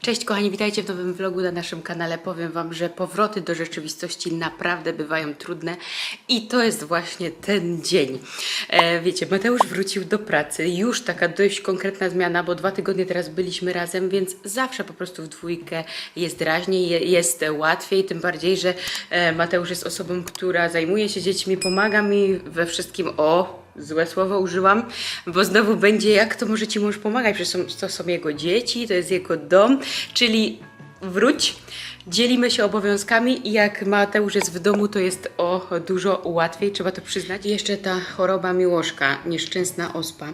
Cześć kochani, witajcie w nowym vlogu na naszym kanale. Powiem Wam, że powroty do rzeczywistości naprawdę bywają trudne i to jest właśnie ten dzień. E, wiecie, Mateusz wrócił do pracy, już taka dość konkretna zmiana, bo dwa tygodnie teraz byliśmy razem, więc zawsze po prostu w dwójkę jest raźniej, je- jest łatwiej, tym bardziej, że e, Mateusz jest osobą, która zajmuje się dziećmi, pomaga mi we wszystkim. O, złe słowo użyłam, bo znowu będzie, jak to może Ci mąż pomagać, przecież to są jego dzieci, to jest jego dom, czyli wróć, dzielimy się obowiązkami i jak Mateusz jest w domu, to jest o dużo łatwiej, trzeba to przyznać. I jeszcze ta choroba miłoszka, nieszczęsna ospa,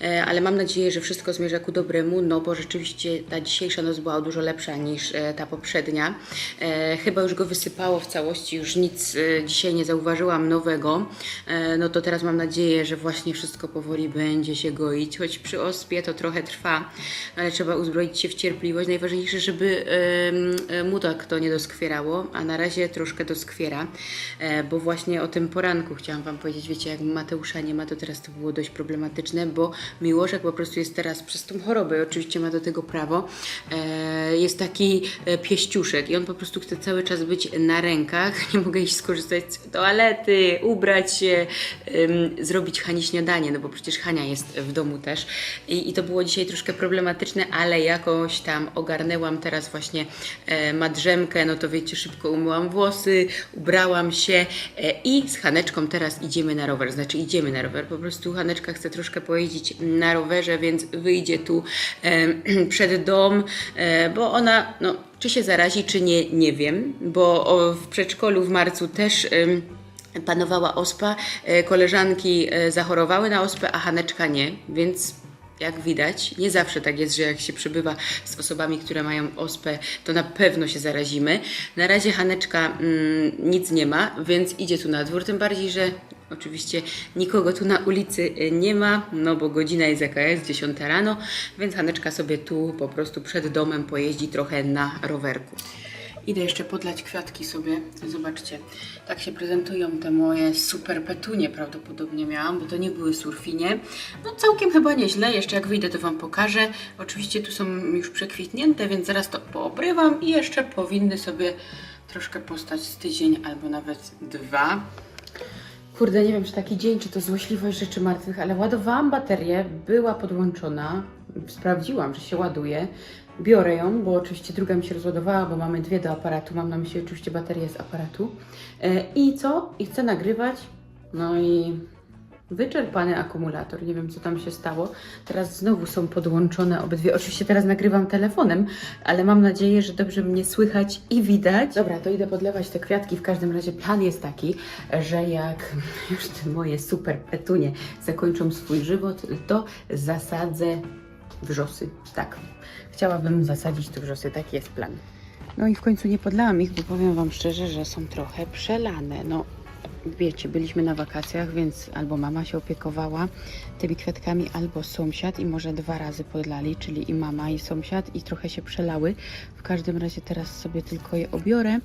e, ale mam nadzieję, że wszystko zmierza ku dobremu, no bo rzeczywiście ta dzisiejsza noc była dużo lepsza niż e, ta poprzednia. E, chyba już go wysypało w całości, już nic dzisiaj nie zauważyłam nowego, no to teraz mam nadzieję, że właśnie wszystko powoli będzie się goić, choć przy ospie to trochę trwa, ale trzeba uzbroić się w cierpliwość. Najważniejsze, żeby mu tak to nie doskwierało, a na razie troszkę doskwiera, e, bo właśnie o tym poranku chciałam Wam powiedzieć, wiecie, jak Mateusza nie ma, to teraz to było dość problematyczne, bo Miłoszek po prostu jest teraz przez tą chorobę, oczywiście ma do tego prawo, e, jest taki e, pieściuszek i on po prostu chce cały czas być na rękach, nie mogę iść skorzystać z toalety, ubrać się, zrobić Hani śniadanie, no bo przecież Hania jest w domu też. I, i to było dzisiaj troszkę problematyczne, ale jakoś tam ogarnęłam teraz właśnie e, drzemkę, no to wiecie, szybko umyłam włosy, ubrałam się e, i z Haneczką teraz idziemy na rower, znaczy idziemy na rower, po prostu Haneczka chce troszkę pojeździć na rowerze, więc wyjdzie tu przed dom, e, bo ona, no czy się zarazi, czy nie, nie wiem, bo w przedszkolu w marcu też... panowała ospa, e, koleżanki zachorowały na ospę, a Haneczka nie, więc jak widać, nie zawsze tak jest, że jak się przebywa z osobami, które mają ospę, to na pewno się zarazimy. Na razie Haneczka mm, nic nie ma, więc idzie tu na dwór, tym bardziej, że oczywiście nikogo tu na ulicy e, nie ma, no bo godzina jest jaka jest, 10 rano, więc Haneczka sobie tu po prostu przed domem pojeździ trochę na rowerku. Idę jeszcze podlać kwiatki sobie. Zobaczcie, tak się prezentują te moje super petunie prawdopodobnie miałam, bo to nie były surfinie. No całkiem chyba nieźle, jeszcze jak wyjdę to Wam pokażę. Oczywiście tu są już przekwitnięte, więc zaraz to poobrywam i jeszcze powinny sobie troszkę postać z tydzień albo nawet dwa. Kurde, nie wiem, czy taki dzień, czy to złośliwość rzeczy martwych, ale ładowałam baterię, była podłączona, sprawdziłam, że się ładuje. Biorę ją, bo oczywiście druga mi się rozładowała, bo mamy dwie do aparatu. Mam na myśli oczywiście baterię z aparatu. E, I co? I chcę nagrywać. No i wyczerpany akumulator. Nie wiem, co tam się stało. Teraz znowu są podłączone obydwie. Oczywiście teraz nagrywam telefonem, ale mam nadzieję, że dobrze mnie słychać i widać. Dobra, to idę podlewać te kwiatki. W każdym razie plan jest taki, że jak już te moje super petunie zakończą swój żywot, to zasadzę wrzosy. Tak. Chciałabym zasadzić te wrzosy. Taki jest plan. No i w końcu nie podlałam ich, bo powiem Wam szczerze, że są trochę przelane. No, wiecie, byliśmy na wakacjach, więc albo mama się opiekowała tymi kwiatkami, albo sąsiad i może dwa razy podlali, czyli i mama, i sąsiad i trochę się przelały. W każdym razie teraz sobie tylko je obiorę.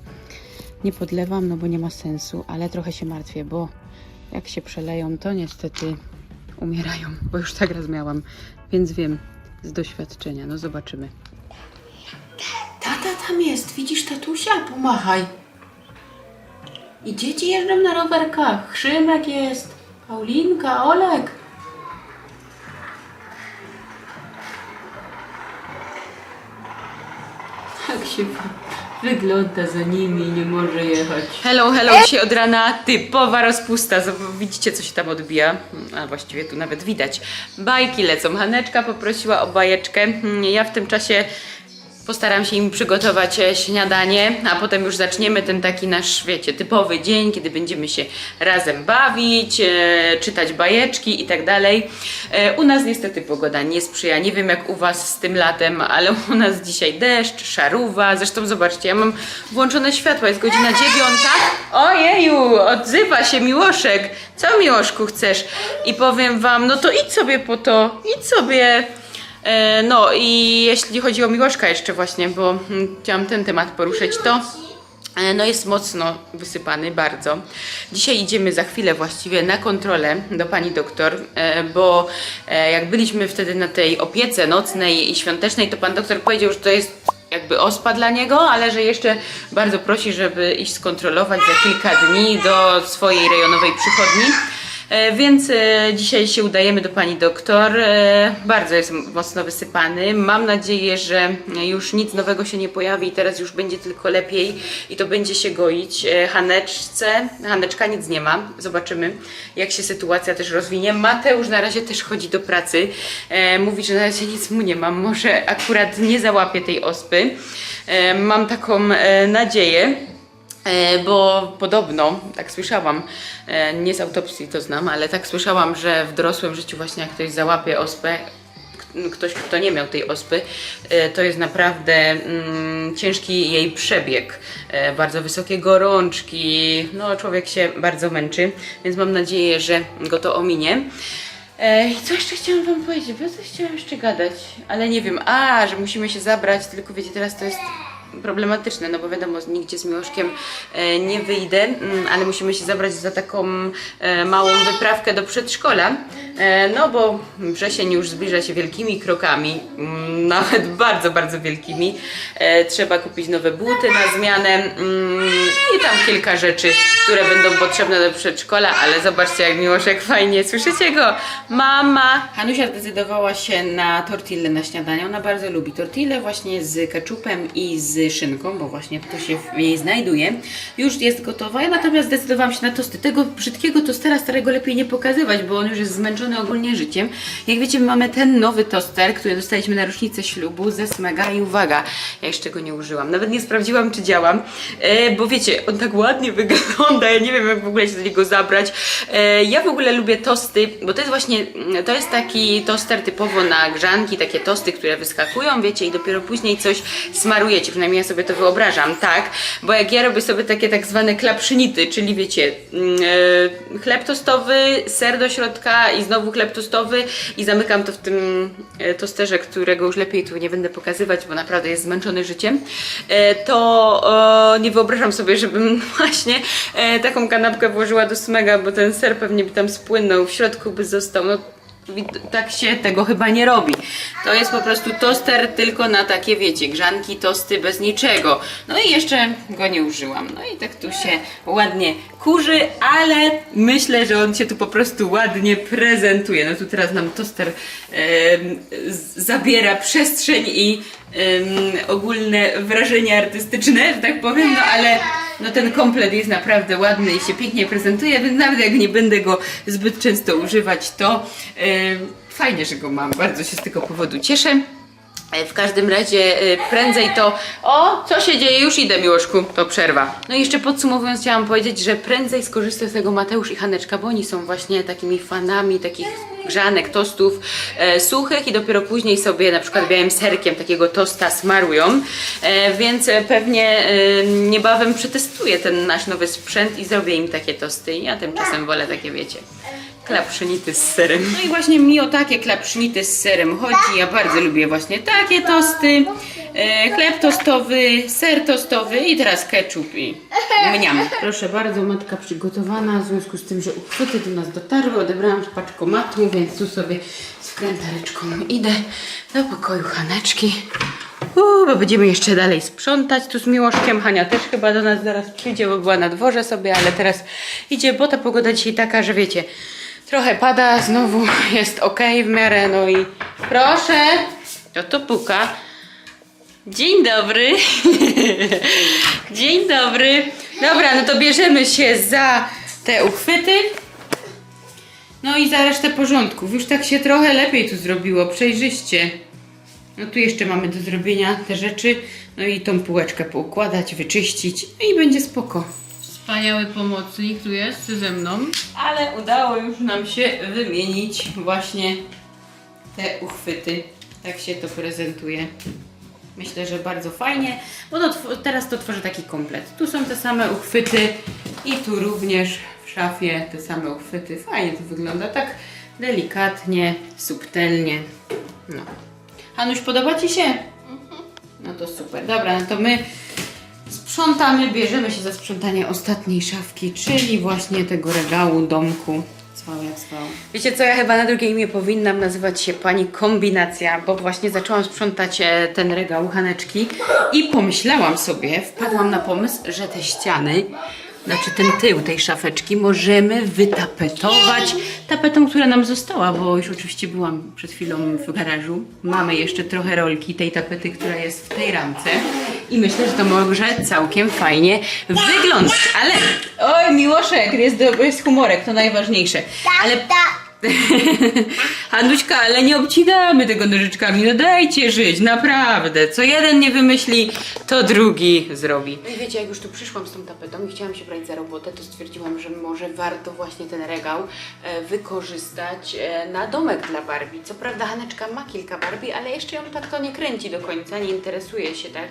Nie podlewam, no bo nie ma sensu, ale trochę się martwię, bo jak się przeleją, to niestety umierają, bo już tak raz miałam, więc wiem z doświadczenia. No zobaczymy. Tata tam jest, widzisz tatusia? Pomachaj. I dzieci jeżdżą na rowerkach. Szymek jest, Paulinka, Olek. Tak się wy- wygląda za nimi i nie może jechać. Hello, hello, dzisiaj od rana typowa rozpusta. Zob- Widzicie, co się tam odbija? A właściwie tu nawet widać. Bajki lecą. Haneczka poprosiła o bajeczkę. Hmm, Ja w tym czasie Postaram się im przygotować e, śniadanie, a potem już zaczniemy ten taki nasz, wiecie, typowy dzień, kiedy będziemy się razem bawić, e, czytać bajeczki i tak dalej. E, u nas niestety pogoda nie sprzyja. Nie wiem jak u Was z tym latem, ale u nas dzisiaj deszcz, szaruwa. Zresztą zobaczcie, ja mam włączone światła, jest godzina dziewiąta. Ojeju, odzywa się Miłoszek. Co Miłoszku chcesz? I powiem Wam, no to idź sobie po to, idź sobie. E, No i jeśli chodzi o Miłoszka jeszcze właśnie, bo mm, chciałam ten temat poruszyć, to E, No jest mocno wysypany, bardzo. Dzisiaj idziemy za chwilę właściwie na kontrolę do pani doktor, e, bo jak byliśmy wtedy na tej opiece nocnej i świątecznej, to pan doktor powiedział, że to jest jakby ospa dla niego, ale że jeszcze bardzo prosi, żeby iść skontrolować za kilka dni do swojej rejonowej przychodni. E, Więc e, dzisiaj się udajemy do pani doktor. E, Bardzo jest mocno wysypany. Mam nadzieję, że już nic nowego się nie pojawi i teraz już będzie tylko lepiej i to będzie się goić. Haneczce, Haneczka nic nie ma. Zobaczymy, jak się sytuacja też rozwinie. Mateusz na razie też chodzi do pracy. Mówi, że na razie nic mu nie ma. Może akurat nie załapie tej ospy. Mam taką nadzieję. E, Bo podobno, tak słyszałam, e, nie z autopsji to znam, ale tak słyszałam, że w dorosłym życiu właśnie jak ktoś załapie ospę, ktoś kto nie miał tej ospy, e, to jest naprawdę mm, ciężki jej przebieg. Bardzo wysokie gorączki, no człowiek się bardzo męczy, więc mam nadzieję, że go to ominie. I co jeszcze chciałam Wam powiedzieć? Bo coś chciałam jeszcze gadać, ale nie wiem. A, że musimy się zabrać, tylko wiecie, teraz to jest problematyczne, no bo wiadomo, nigdzie z Miłoszkiem e, nie wyjdę, mm, ale musimy się zabrać za taką e, małą wyprawkę do przedszkola, e, no bo wrzesień już zbliża się wielkimi krokami, mm, nawet bardzo, bardzo wielkimi. Trzeba kupić nowe buty na zmianę mm, i tam kilka rzeczy, które będą potrzebne do przedszkola, ale zobaczcie jak Miłoszek fajnie, słyszycie go? Mama! Hanusia zdecydowała się na tortillę na śniadanie, ona bardzo lubi tortillę właśnie z keczupem i z szynką, bo właśnie to się w niej znajduje. Już jest gotowa, ja natomiast zdecydowałam się na tosty. Tego brzydkiego tostera starego lepiej nie pokazywać, bo on już jest zmęczony ogólnie życiem. Jak wiecie, my mamy ten nowy toster, który dostaliśmy na rocznicę ślubu ze Smega i uwaga, ja jeszcze go nie użyłam. Nawet nie sprawdziłam, czy działam, e, bo wiecie, on tak ładnie wygląda, ja nie wiem, jak w ogóle się do niego zabrać. E, ja w ogóle lubię tosty, bo to jest właśnie, to jest taki toster typowo na grzanki, takie tosty, które wyskakują, wiecie, i dopiero później coś smarujecie, przynajmniej ja sobie to wyobrażam, tak? Bo jak ja robię sobie takie tak zwane klapszynity, czyli wiecie, e, chleb tostowy, ser do środka i znowu chleb tostowy i zamykam to w tym e, tosterze, którego już lepiej tu nie będę pokazywać, bo naprawdę jest zmęczony życiem, e, to e, nie wyobrażam sobie, żebym właśnie e, taką kanapkę włożyła do smega, bo ten ser pewnie by tam spłynął, w środku by został, no tak się tego chyba nie robi. To jest po prostu toster tylko na takie, wiecie, grzanki, tosty bez niczego. No i jeszcze go nie użyłam. No i tak tu się ładnie kurzy, ale myślę, że on się tu po prostu ładnie prezentuje. No tu teraz nam toster zabiera przestrzeń i ogólne wrażenie artystyczne, że tak powiem, no ale no ten komplet jest naprawdę ładny i się pięknie prezentuje, więc nawet jak nie będę go zbyt często używać, to e, fajnie, że go mam. Bardzo się z tego powodu cieszę. E, W każdym razie e, prędzej to. O, co się dzieje? Już idę, miłoszku. To przerwa. No i jeszcze podsumowując, chciałam powiedzieć, że prędzej skorzysta z tego Mateusz i Haneczka, bo oni są właśnie takimi fanami takich grzanek, tostów e, suchych i dopiero później sobie na przykład białym serkiem takiego tosta smarują. E, więc pewnie e, niebawem przetestuję ten nasz nowy sprzęt i zrobię im takie tosty. Ja tymczasem wolę takie, wiecie. Klapszynity z serem. No i właśnie mi o takie klapszynity z serem chodzi. Ja bardzo lubię właśnie takie tosty. E, chleb tostowy, ser tostowy i teraz ketchup i mniam. Proszę bardzo, matka przygotowana. W związku z tym, że uchwyty do nas dotarły, odebrałam z paczkomatu, więc tu sobie z krętareczką idę do pokoju Haneczki. Uuu, bo będziemy jeszcze dalej sprzątać tu z Miłoszkiem. Hania też chyba do nas zaraz przyjdzie, bo była na dworze sobie, ale teraz idzie, bo ta pogoda dzisiaj taka, że wiecie, trochę pada, znowu jest ok w miarę, no i proszę, to tu puka. Dzień dobry. Dzień dobry. Dobra, no to bierzemy się za te uchwyty. No i za resztę porządków. Już tak się trochę lepiej tu zrobiło, przejrzyście. No tu jeszcze mamy do zrobienia te rzeczy. No i tą półeczkę poukładać, wyczyścić. No i będzie spoko. Wspaniały pomocnik tu jest ze mną. Ale udało już nam się wymienić właśnie te uchwyty. Tak się to prezentuje. Myślę, że bardzo fajnie, bo to, teraz to tworzę taki komplet. Tu są te same uchwyty i tu również w szafie te same uchwyty. Fajnie to wygląda, tak delikatnie, subtelnie. No. Hanuś, podoba Ci się? No to super. Dobra, no to my Sprzątamy, bierzemy się za sprzątanie ostatniej szafki, czyli właśnie tego regału, domku. Zwał jak zwał. Wiecie co, ja chyba na drugie imię powinnam nazywać się pani kombinacja, bo właśnie zaczęłam sprzątać e, ten regał Haneczki i pomyślałam sobie, wpadłam na pomysł, że te ściany, znaczy ten tył tej szafeczki możemy wytapetować tapetą, która nam została, bo już oczywiście byłam przed chwilą w garażu. Mamy jeszcze trochę rolki tej tapety, która jest w tej ramce i myślę, że to może całkiem fajnie wyglądać, ale oj Miłoszek, jest, jest humorek, to najważniejsze, ale Hanuśka, ale nie obcinamy tego nożyczkami, no dajcie żyć, naprawdę. Co jeden nie wymyśli, to drugi zrobi. No i wiecie, jak już tu przyszłam z tą tapetą i chciałam się brać za robotę, to stwierdziłam, że może warto właśnie ten regał e, wykorzystać e, na domek dla Barbie. Co prawda Haneczka ma kilka Barbie, ale jeszcze ją tak to nie kręci do końca, nie interesuje się tak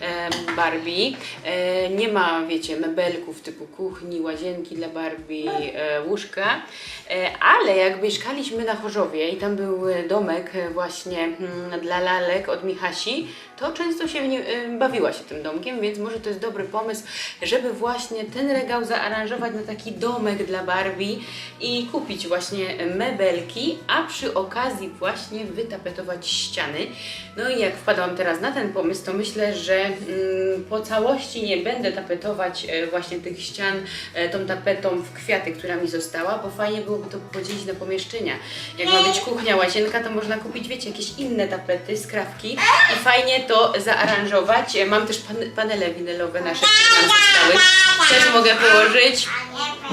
e, Barbie. E, nie ma, wiecie, mebelków typu kuchni, łazienki dla Barbie, e, łóżka, e, ale jak mieszkaliśmy na Chorzowie i tam był e, domek e, właśnie mm, dla lalek od Michasi, to często się w nim, e, bawiła się tym domkiem, więc może to jest dobry pomysł, żeby właśnie ten regał zaaranżować na taki domek dla Barbie i kupić właśnie mebelki, a przy okazji właśnie wytapetować ściany. No i jak wpadłam teraz na ten pomysł, to myślę, że mm, po całości nie będę tapetować e, właśnie tych ścian tą tapetą w kwiaty, która mi została, bo fajnie byłoby to podzielić na pomieszczenia. Jak ma być kuchnia, łazienka, to można kupić, wiecie, jakieś inne tapety, skrawki i fajnie to zaaranżować. Mam też pan panele winylowe nasze, które nam zostały. Też mogę położyć.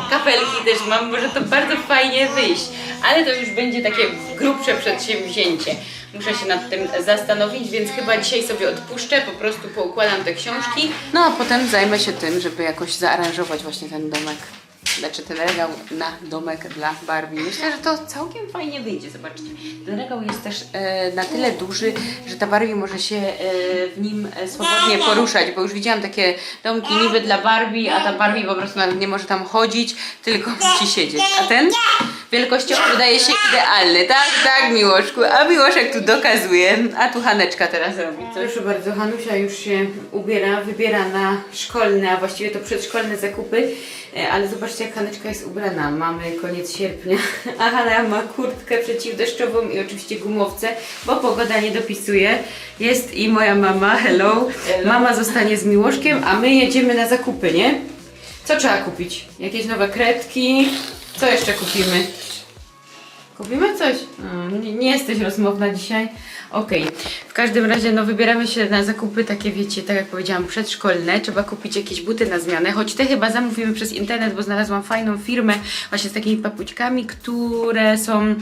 Kapelki też mam, może to bardzo fajnie wyjść, ale to już będzie takie grubsze przedsięwzięcie. Muszę się nad tym zastanowić, więc chyba dzisiaj sobie odpuszczę, po prostu poukładam te książki. No a potem zajmę się tym, żeby jakoś zaaranżować właśnie ten domek. Znaczy ten regał na domek dla Barbie. Myślę, że to całkiem fajnie wyjdzie, zobaczcie. Ten regał jest też e, na tyle duży, że ta Barbie może się e, w nim e, swobodnie poruszać, bo już widziałam takie domki niby dla Barbie, a ta Barbie po prostu nawet nie może tam chodzić, tylko musi siedzieć. A ten wielkościowo wydaje się idealny. Tak, tak, Miłoszku. A Miłoszek tu dokazuje, a tu Haneczka teraz robi. Co? Proszę bardzo, Hanusia już się ubiera, wybiera na szkolne, a właściwie to przedszkolne zakupy. E, Ale zobaczcie, jak Haneczka jest ubrana. Mamy koniec sierpnia, a Hanna ma kurtkę przeciwdeszczową i oczywiście gumowce, bo pogoda nie dopisuje. Jest i moja mama, hello. Mama zostanie z Miłoszkiem, a my jedziemy na zakupy, nie? Co trzeba kupić? Jakieś nowe kredki? Co jeszcze kupimy? Kupimy coś? A, nie, nie jesteś rozmowna dzisiaj? Okej. W każdym razie, no wybieramy się na zakupy takie, wiecie, tak jak powiedziałam, przedszkolne. Trzeba kupić jakieś buty na zmianę, choć te chyba zamówimy przez internet, bo znalazłam fajną firmę właśnie z takimi papućkami, które są,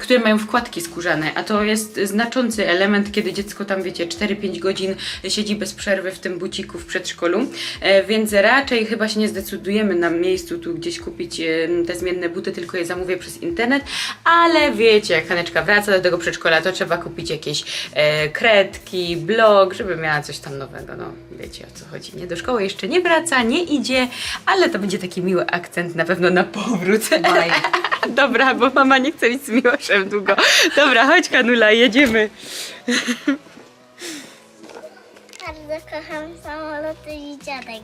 które mają wkładki skórzane, a to jest znaczący element, kiedy dziecko tam, wiecie, 4-5 godzin siedzi bez przerwy w tym buciku w przedszkolu, e, więc raczej chyba się nie zdecydujemy na miejscu tu gdzieś kupić te zmienne buty, tylko je zamówię przez internet, ale wiecie, jak Haneczka wraca do tego przedszkola, to trzeba kupić jakieś e, kredki, blog, żeby miała coś tam nowego, no wiecie o co chodzi, nie? Do szkoły jeszcze nie wraca, nie idzie, ale to będzie taki miły akcent na pewno na powrót. Dobra, bo mama nie chce być z Miłoszem długo. Dobra, chodź Kanula, jedziemy. Bardzo kocham samoloty i dziadek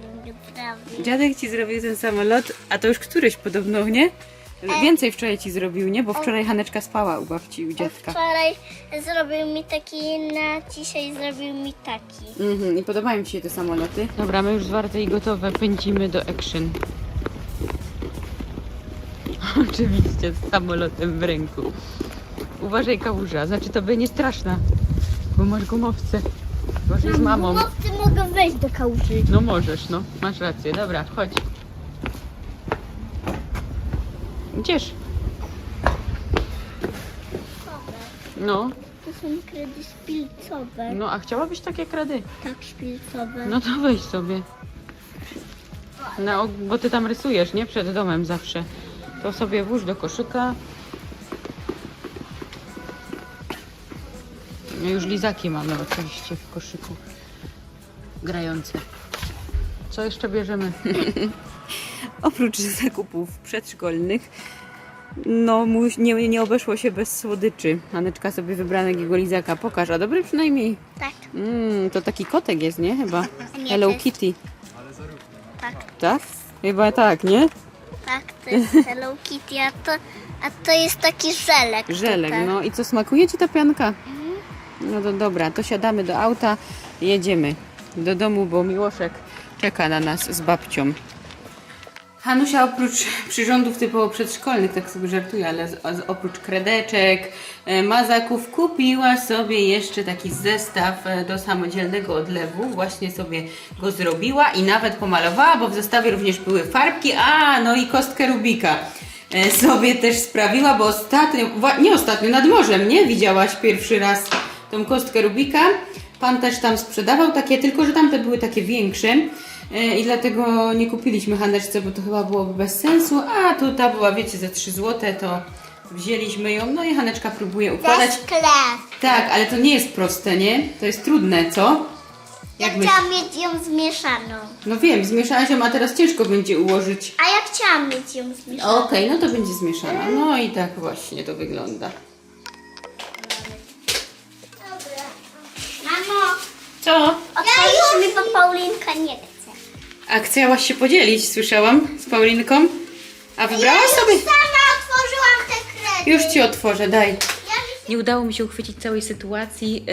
mi. Dziadek ci zrobił ten samolot, a to już któryś podobno, nie? Więcej wczoraj ci zrobił, nie? Bo wczoraj Haneczka spała u babci u dziadka. Wczoraj zrobił mi taki, na dzisiaj zrobił mi taki. Mhm, I podobają Ci się te samoloty? Dobra, my już zwarte i gotowe, pędzimy do action. Oczywiście z samolotem w ręku. Uważaj kałuża, znaczy to by nie straszna, bo masz gumowce. Uważaj z mamą. No, ty mogę wejść do kałuży. No możesz, no, masz rację. Dobra, chodź. Gdzież? No, To są kredy szpilcowe. no a chciałabyś takie kredy? Tak, szpilcowe. No to weź sobie. No, bo ty tam rysujesz, nie? Przed domem zawsze. To sobie włóż do koszyka. No już lizaki mamy oczywiście w koszyku. Grające. Co jeszcze bierzemy? Oprócz zakupów przedszkolnych No, nie, nie obeszło się bez słodyczy. Aneczka sobie wybrała takiego lizaka. Pokaż, a dobry przynajmniej. Tak, Mm, to taki kotek jest, nie? Chyba. Nie, Hello to jest- Kitty. tak, Tak? Chyba tak, nie? tak, to jest Hello Kitty, a to, a to jest taki żelek. Żelek, tutaj. no i co, smakuje Ci ta pianka? No to dobra, to siadamy do auta, jedziemy do domu, bo Miłoszek czeka na nas z babcią. Hanusia oprócz przyrządów typowo przedszkolnych, tak sobie żartuję, ale z, z, oprócz kredeczek, e, mazaków kupiła sobie jeszcze taki zestaw e, do samodzielnego odlewu. Właśnie sobie go zrobiła i nawet pomalowała, bo w zestawie również były farbki, a no i kostkę Rubika e, sobie też sprawiła, bo ostatnio, nie ostatnio, nad morzem, nie? Widziałaś pierwszy raz tą kostkę Rubika. Pan też tam sprzedawał takie, tylko że tamte były takie większe. E, I dlatego nie kupiliśmy Haneczce, bo to chyba byłoby bez sensu. A tu ta była, wiecie, za 3 zł, to wzięliśmy ją. No i Haneczka próbuje układać. Tak, ale to nie jest proste, nie? To jest trudne, co? Ja Jak myśl- chciałam mieć ją zmieszaną. No wiem, zmieszałaś ją, a teraz ciężko będzie ułożyć. A ja chciałam mieć ją zmieszaną. Okej, no to będzie zmieszana. No i tak właśnie to wygląda. Dobra. Mamo, Co? otworzysz mi, bo Paulinka nie chce. A chciałaś się podzielić, słyszałam, z Paulinką? A wybrałaś sobie? sama otworzyłam te kredy. Już ci otworzę, daj. Nie udało mi się uchwycić całej sytuacji,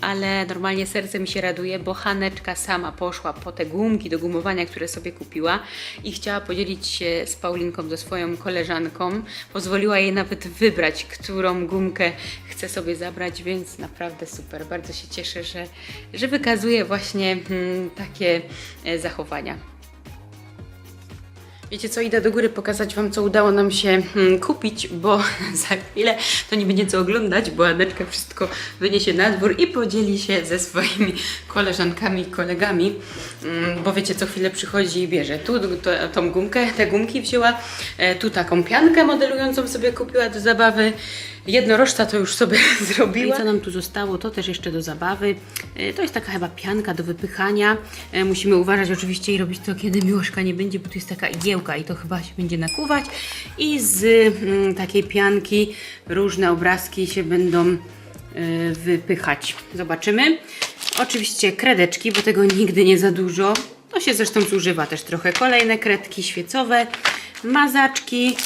ale normalnie serce mi się raduje, bo Haneczka sama poszła po te gumki do gumowania, które sobie kupiła i chciała podzielić się z Paulinką, ze swoją koleżanką. Pozwoliła jej nawet wybrać, którą gumkę chce sobie zabrać, więc naprawdę super. Bardzo się cieszę, że, że wykazuje właśnie takie e, zachowania. Wiecie co, idę do góry pokazać Wam, co udało nam się hmm, kupić, bo za chwilę to nie będzie co oglądać, bo Aneczka wszystko wyniesie na dwór i podzieli się ze swoimi koleżankami i kolegami, mm, bo wiecie, co chwilę przychodzi i bierze. Tu to, tą gumkę, te gumki wzięła, e, tu taką piankę modelującą sobie kupiła do zabawy, Jednorożca to już sobie zrobiła. I co nam tu zostało, to też jeszcze do zabawy. E, To jest taka chyba pianka do wypychania. E, Musimy uważać oczywiście i robić to, kiedy miłoszka nie będzie, bo tu jest taka igiełka i to chyba się będzie nakuwać. I z mm, takiej pianki różne obrazki się będą e, wypychać. Zobaczymy. Oczywiście kredeczki, bo tego nigdy nie za dużo. To się zresztą zużywa też trochę. Kolejne kredki świecowe, mazaczki,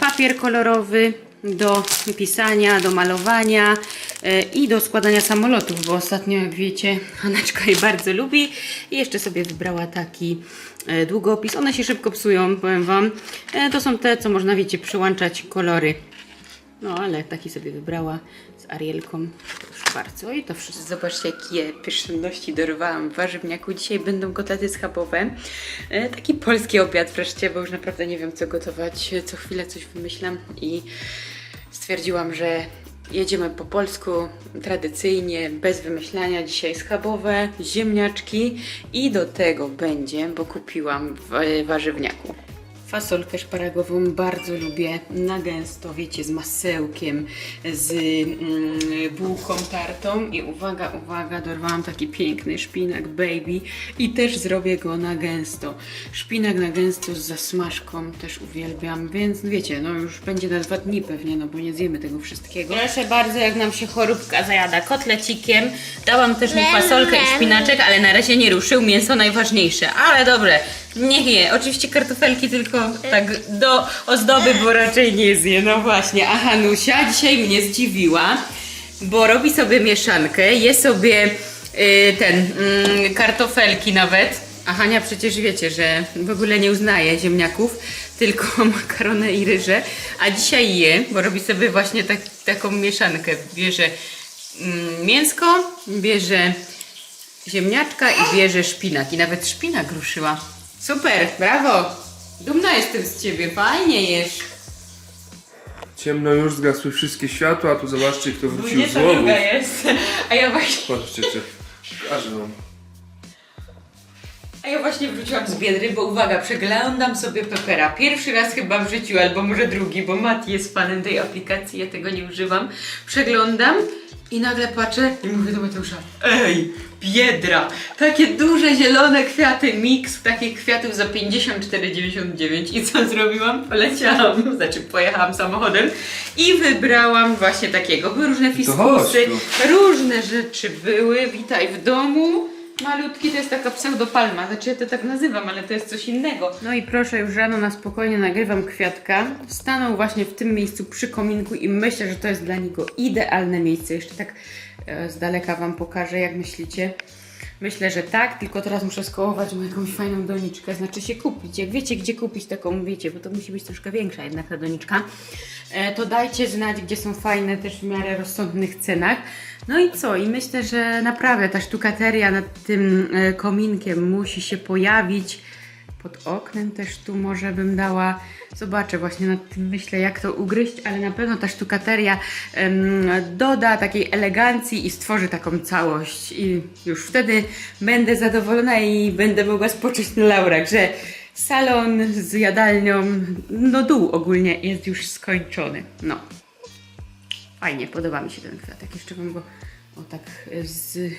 papier kolorowy do pisania, do malowania e, i do składania samolotów, bo ostatnio, jak wiecie, Haneczka je bardzo lubi i jeszcze sobie wybrała taki e, długopis. One się szybko psują, powiem Wam. E, To są te, co można, wiecie, przyłączać kolory. No, ale taki sobie wybrała z Arielką. Bardzo. I to wszystko. Zobaczcie, jakie pyszności dorwałam w warzywniaku. Dzisiaj będą kotlety schabowe. E, taki polski obiad wreszcie, bo już naprawdę nie wiem, co gotować. Co chwilę coś wymyślam i stwierdziłam, że jedziemy po polsku, tradycyjnie, bez wymyślania. Dzisiaj schabowe, ziemniaczki i do tego będzie, bo kupiłam w warzywniaku. Fasolkę szparagową bardzo lubię na gęsto, wiecie, z masełkiem, z mm, bułką tartą i uwaga, uwaga, dorwałam taki piękny szpinak baby i też zrobię go na gęsto. Szpinak na gęsto z zasmażką też uwielbiam, więc wiecie, no już będzie na dwa dni pewnie, no bo nie zjemy tego wszystkiego. Proszę bardzo, jak nam się choróbka zajada kotlecikiem, dałam też mu fasolkę i szpinaczek, ale na razie nie ruszył, mięso najważniejsze, ale dobre. Niech je. Oczywiście kartofelki tylko tak do ozdoby, bo raczej nie zje. No właśnie. A Hanusia dzisiaj mnie zdziwiła, bo robi sobie mieszankę, je sobie y, ten mm, kartofelki nawet. A Hania przecież wiecie, że w ogóle nie uznaje ziemniaków, tylko makaronę i ryże. A dzisiaj je, bo robi sobie właśnie tak, taką mieszankę. Bierze mm, mięsko, bierze ziemniaczka i bierze szpinak. I nawet szpinak ruszyła. Super, brawo! Dumna jestem z ciebie, fajnie jesz. Ciemno już, zgasły wszystkie światła, a tu zobaczcie kto wrócił z 22 łowu. jest. A ja właśnie, Patrzcie, czy... A ja właśnie wróciłam z Biedry, bo uwaga, przeglądam sobie Pepera. Pierwszy raz chyba w życiu, albo może drugi, bo Mati jest fanem tej aplikacji, ja tego nie używam. Przeglądam I nagle patrzę i mówię do Mateusza, ej, biedra, takie duże zielone kwiaty, miks takich kwiatów za 54,99 i co zrobiłam? Poleciałam, znaczy pojechałam samochodem i wybrałam właśnie takiego, były różne fiskusy, chodź różne rzeczy były, witaj w domu. Malutki to jest taka pseudopalma, znaczy ja to tak nazywam, ale to jest coś innego. No i proszę, już rano na spokojnie nagrywam kwiatka. Stanął właśnie w tym miejscu przy kominku i myślę, że to jest dla niego idealne miejsce. Jeszcze tak e, z daleka Wam pokażę, jak myślicie. Myślę, że tak, tylko teraz muszę skołować mu jakąś fajną doniczkę, znaczy się kupić. Jak wiecie, gdzie kupić taką, wiecie, bo to musi być troszkę większa jednak ta doniczka, e, to dajcie znać, gdzie są fajne też w miarę rozsądnych cenach. No i co? I myślę, że naprawdę ta sztukateria nad tym e, kominkiem musi się pojawić. Pod oknem też tu może bym dała. Zobaczę właśnie nad tym myślę, jak to ugryźć, ale na pewno ta sztukateria em, doda takiej elegancji i stworzy taką całość. I już wtedy będę zadowolona i będę mogła spocząć na laurach, że salon z jadalnią, no dół ogólnie jest już skończony. No. Fajnie, podoba mi się ten kwiatek. Jeszcze wam go o tak e, z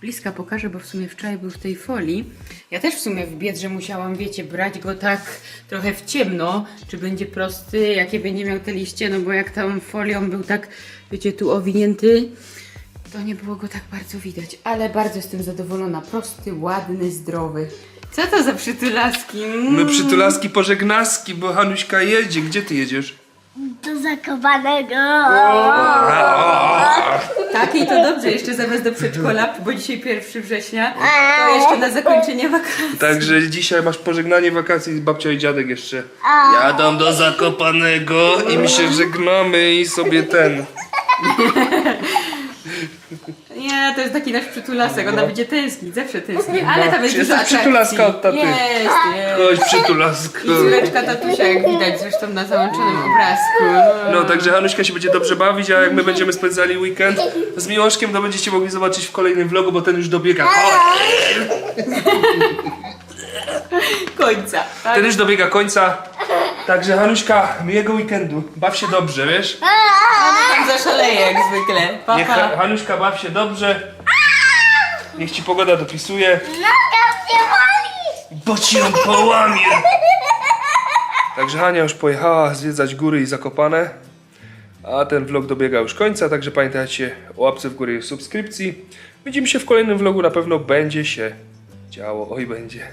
bliska pokażę, bo w sumie wczoraj był w tej folii. Ja też w sumie w biedrze musiałam, wiecie, brać go tak trochę w ciemno, czy będzie prosty, jakie będzie miał te liście, no bo jak tą folią był tak, wiecie, tu owinięty, to nie było go tak bardzo widać, ale bardzo jestem zadowolona. Prosty, ładny, zdrowy. Co to za przytulaski? Mm. My przytulaski pożegnaski, bo Hanuśka jedzie. Gdzie ty jedziesz? Do zakopanego. Tak, i to dobrze, jeszcze zamiast do przedszkola, bo dzisiaj 1 września, to jeszcze na zakończenie wakacji. Także dzisiaj masz pożegnanie wakacji z babcią i dziadek jeszcze. Jadą do Zakopanego i mi się żegnamy i sobie ten. Nie, to jest taki nasz przytulasek, ona będzie tęsknić, zawsze tęskni, ale tam jest Jesteś dużo atrakcji. przytulaska od taty. Jest, jest. Chodź przytulasko. I córeczka tatusia, jak widać zresztą na załączonym obrazku. No, także Hanuśka się będzie dobrze bawić, a jak my będziemy spędzali weekend z Miłoszkiem, to będziecie mogli zobaczyć w kolejnym vlogu, bo ten już dobiega. Końca, tak? Ten już dobiega końca. Także Hanuśka, miłego weekendu. Baw się dobrze, wiesz? Tam zaszaleje jak zwykle. Niech Papa. Hanuśka baw się dobrze. Niech ci pogoda dopisuje. Noga się boli. Bo ci ją połamie. Także Hania już pojechała zwiedzać góry i Zakopane. A ten vlog dobiega już końca, także pamiętajcie o łapce w górę i subskrypcji. Widzimy się w kolejnym vlogu, na pewno będzie się działo. Oj, będzie.